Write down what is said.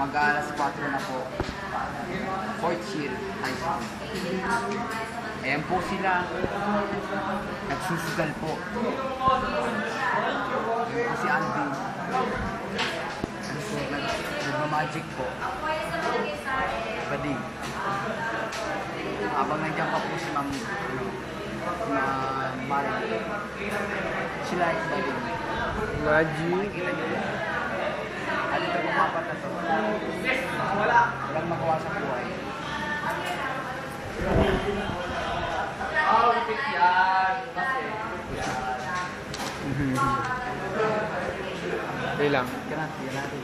Mag-aalas 4 na po. Fourth year high school. Ayan po sila. Nagsusugal po. Po si Alvin. Nagsusugal. Nagmamagic po. Bading. Habang nandiyan pa po si Ma'am ano, si Ma'am Mari. Sila ay bading. Magic. Yan. At ito po apat na to. Walang magawa sa buhay. Okay lang. Ganun, yan natin.